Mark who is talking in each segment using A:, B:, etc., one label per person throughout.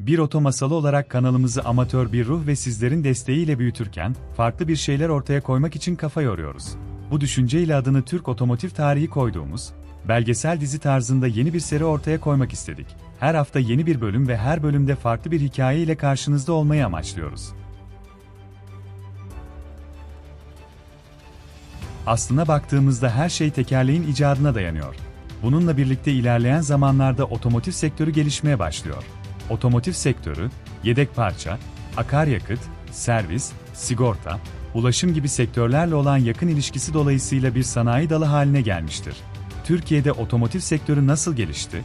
A: Bir oto masalı olarak kanalımızı amatör bir ruh ve sizlerin desteğiyle büyütürken, farklı bir şeyler ortaya koymak için kafa yoruyoruz. Bu düşünceyle adını Türk Otomotiv Tarihi koyduğumuz, belgesel dizi tarzında yeni bir seri ortaya koymak istedik. Her hafta yeni bir bölüm ve her bölümde farklı bir hikaye ile karşınızda olmayı amaçlıyoruz. Aslına baktığımızda her şey tekerleğin icadına dayanıyor. Bununla birlikte ilerleyen zamanlarda otomotiv sektörü gelişmeye başlıyor. Otomotiv sektörü, yedek parça, akaryakıt, servis, sigorta, ulaşım gibi sektörlerle olan yakın ilişkisi dolayısıyla bir sanayi dalı haline gelmiştir. Türkiye'de otomotiv sektörü nasıl gelişti?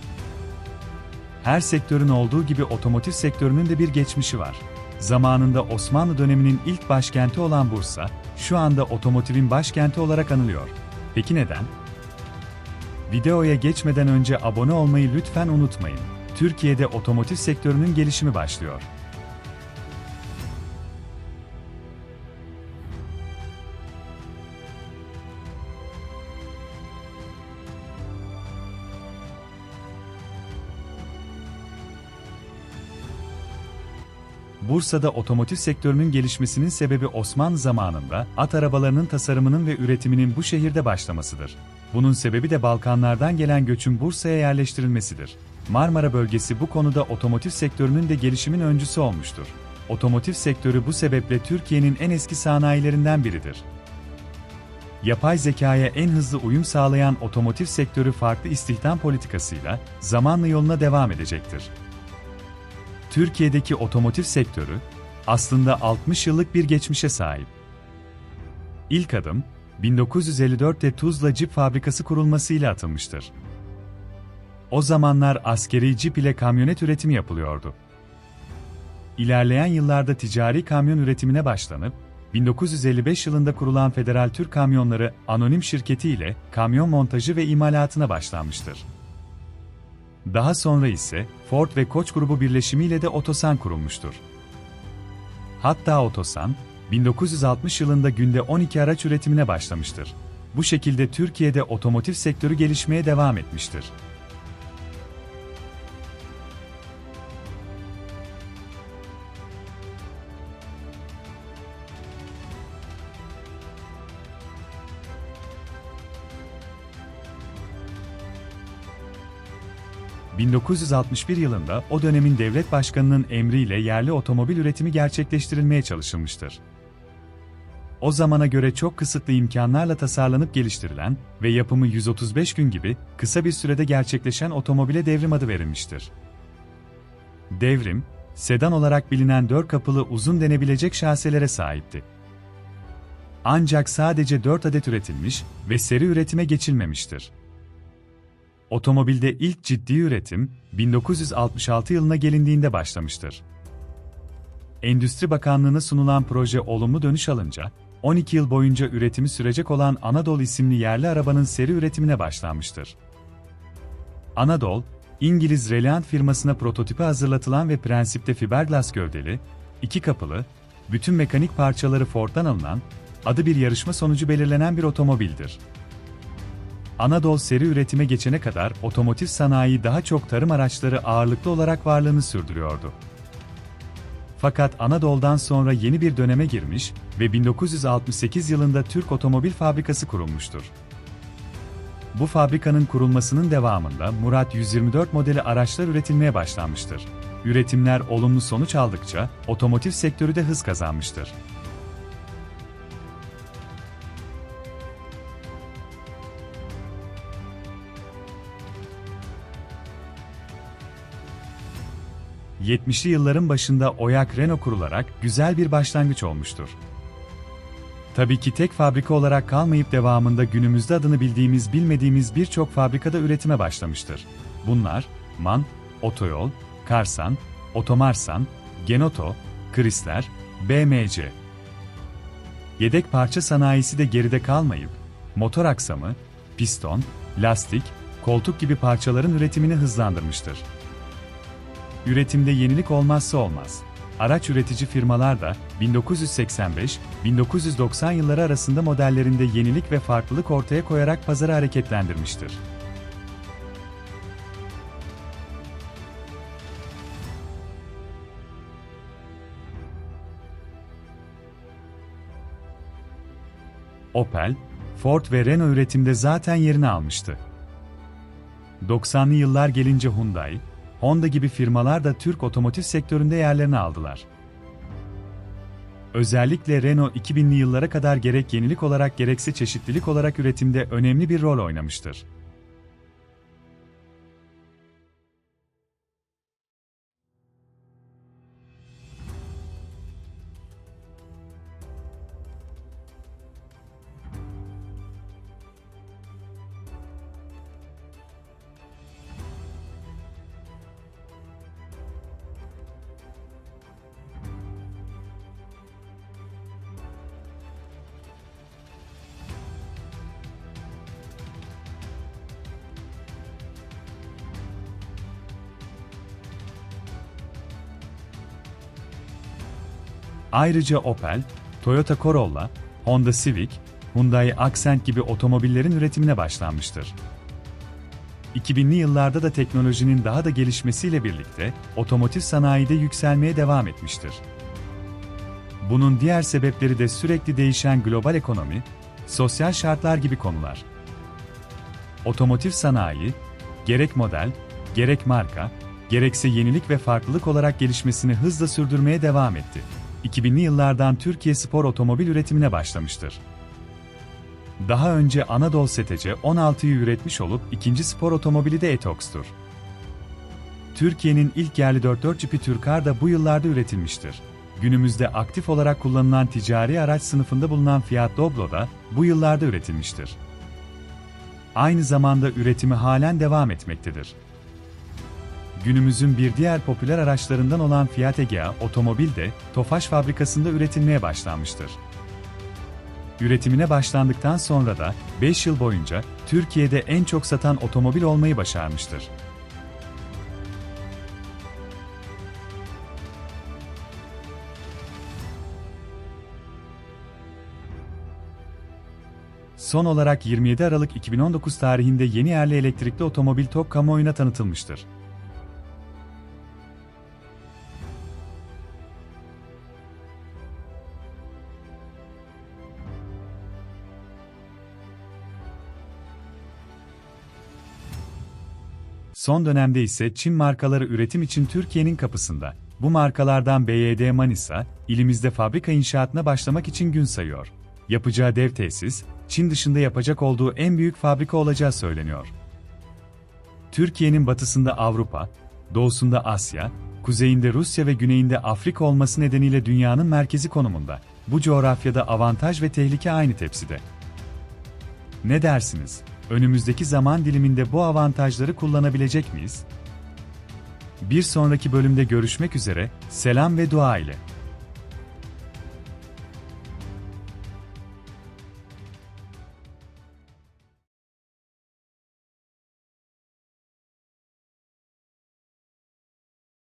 A: Her sektörün olduğu gibi otomotiv sektörünün de bir geçmişi var. Zamanında Osmanlı döneminin ilk başkenti olan Bursa, şu anda otomotivin başkenti olarak anılıyor. Peki neden? Videoya geçmeden önce abone olmayı lütfen unutmayın. Türkiye'de otomotiv sektörünün gelişimi başlıyor. Bursa'da otomotiv sektörünün gelişmesinin sebebi Osmanlı zamanında at arabalarının tasarımının ve üretiminin bu şehirde başlamasıdır. Bunun sebebi de Balkanlardan gelen göçün Bursa'ya yerleştirilmesidir. Marmara bölgesi bu konuda otomotiv sektörünün de gelişimin öncüsü olmuştur. Otomotiv sektörü bu sebeple Türkiye'nin en eski sanayilerinden biridir. Yapay zekaya en hızlı uyum sağlayan otomotiv sektörü farklı istihdam politikasıyla zamanla yoluna devam edecektir. Türkiye'deki otomotiv sektörü aslında 60 yıllık bir geçmişe sahip. İlk adım 1954'te Tuzla Cip Fabrikası kurulmasıyla atılmıştır. O zamanlar askeri cip ile kamyonet üretimi yapılıyordu. İlerleyen yıllarda ticari kamyon üretimine başlanıp 1955 yılında kurulan Federal Türk Kamyonları Anonim Şirketi ile kamyon montajı ve imalatına başlanmıştır. Daha sonra ise Ford ve Koç grubu birleşimiyle de Otosan kurulmuştur. Hatta Otosan, 1960 yılında günde 12 araç üretimine başlamıştır. Bu şekilde Türkiye'de otomotiv sektörü gelişmeye devam etmiştir. ...1961 yılında o dönemin devlet başkanının emriyle yerli otomobil üretimi gerçekleştirilmeye çalışılmıştır. O zamana göre çok kısıtlı imkanlarla tasarlanıp geliştirilen ve yapımı 135 gün gibi kısa bir sürede gerçekleşen otomobile devrim adı verilmiştir. Devrim, sedan olarak bilinen dört kapılı uzun denebilecek şaselere sahipti. Ancak sadece 4 adet üretilmiş ve seri üretime geçilmemiştir. Otomobilde ilk ciddi üretim 1966 yılına gelindiğinde başlamıştır. Endüstri Bakanlığı'na sunulan proje olumlu dönüş alınca, 12 yıl boyunca üretimi sürecek olan Anadolu isimli yerli arabanın seri üretimine başlanmıştır. Anadolu, İngiliz Reliant firmasına prototipi hazırlatılan ve prensipte fiberglass gövdeli, iki kapılı, bütün mekanik parçaları Ford'dan alınan, adı bir yarışma sonucu belirlenen bir otomobildir. Anadolu seri üretime geçene kadar otomotiv sanayi daha çok tarım araçları ağırlıklı olarak varlığını sürdürüyordu. Fakat Anadolu'dan sonra yeni bir döneme girmiş ve 1968 yılında Türk Otomobil Fabrikası kurulmuştur. Bu fabrikanın kurulmasının devamında Murat 124 modeli araçlar üretilmeye başlanmıştır. Üretimler olumlu sonuç aldıkça otomotiv sektörü de hız kazanmıştır. ...70'li yılların başında Oyak Renault kurularak güzel bir başlangıç olmuştur. Tabii ki tek fabrika olarak kalmayıp devamında günümüzde adını bildiğimiz bilmediğimiz birçok fabrikada üretime başlamıştır. Bunlar, MAN, Otoyol, Karsan, Otomarsan, Genoto, Chrysler, BMC. Yedek parça sanayisi de geride kalmayıp, motor aksamı, piston, lastik, koltuk gibi parçaların üretimini hızlandırmıştır. Üretimde yenilik olmazsa olmaz. Araç üretici firmalar da 1985-1990 yılları arasında modellerinde yenilik ve farklılık ortaya koyarak pazarı hareketlendirmiştir. Opel, Ford ve Renault üretimde zaten yerini almıştı. 90'lı yıllar gelince Hyundai, Honda gibi firmalar da Türk otomotiv sektöründe yerlerini aldılar. Özellikle Renault 2000'li yıllara kadar gerek yenilik olarak gerekse çeşitlilik olarak üretimde önemli bir rol oynamıştır. Ayrıca Opel, Toyota Corolla, Honda Civic, Hyundai Accent gibi otomobillerin üretimine başlanmıştır. 2000'li yıllarda da teknolojinin daha da gelişmesiyle birlikte otomotiv sanayide yükselmeye devam etmiştir. Bunun diğer sebepleri de sürekli değişen global ekonomi, sosyal şartlar gibi konular. Otomotiv sanayi, gerek model, gerek marka, gerekse yenilik ve farklılık olarak gelişmesini hızla sürdürmeye devam etti. 2000'li yıllardan Türkiye spor otomobil üretimine başlamıştır. Daha önce Anadolu STC 16'yı üretmiş olup ikinci spor otomobili de Etox'tur. Türkiye'nin ilk yerli 4x4 cipi Türkar da bu yıllarda üretilmiştir. Günümüzde aktif olarak kullanılan ticari araç sınıfında bulunan Fiat Doblo da bu yıllarda üretilmiştir. Aynı zamanda üretimi halen devam etmektedir. Günümüzün bir diğer popüler araçlarından olan Fiat Egea otomobil de Tofaş fabrikasında üretilmeye başlanmıştır. Üretimine başlandıktan sonra da 5 yıl boyunca Türkiye'de en çok satan otomobil olmayı başarmıştır. Son olarak 27 Aralık 2019 tarihinde yeni yerli elektrikli otomobil TOG kamuoyuna tanıtılmıştır. Son dönemde ise Çin markaları üretim için Türkiye'nin kapısında. Bu markalardan BYD Manisa, ilimizde fabrika inşaatına başlamak için gün sayıyor. Yapacağı dev tesis, Çin dışında yapacak olduğu en büyük fabrika olacağı söyleniyor. Türkiye'nin batısında Avrupa, doğusunda Asya, kuzeyinde Rusya ve güneyinde Afrika olması nedeniyle dünyanın merkezi konumunda. Bu coğrafyada avantaj ve tehlike aynı tepside. Ne dersiniz? Önümüzdeki zaman diliminde bu avantajları kullanabilecek miyiz? Bir sonraki bölümde görüşmek üzere, selam ve dua ile.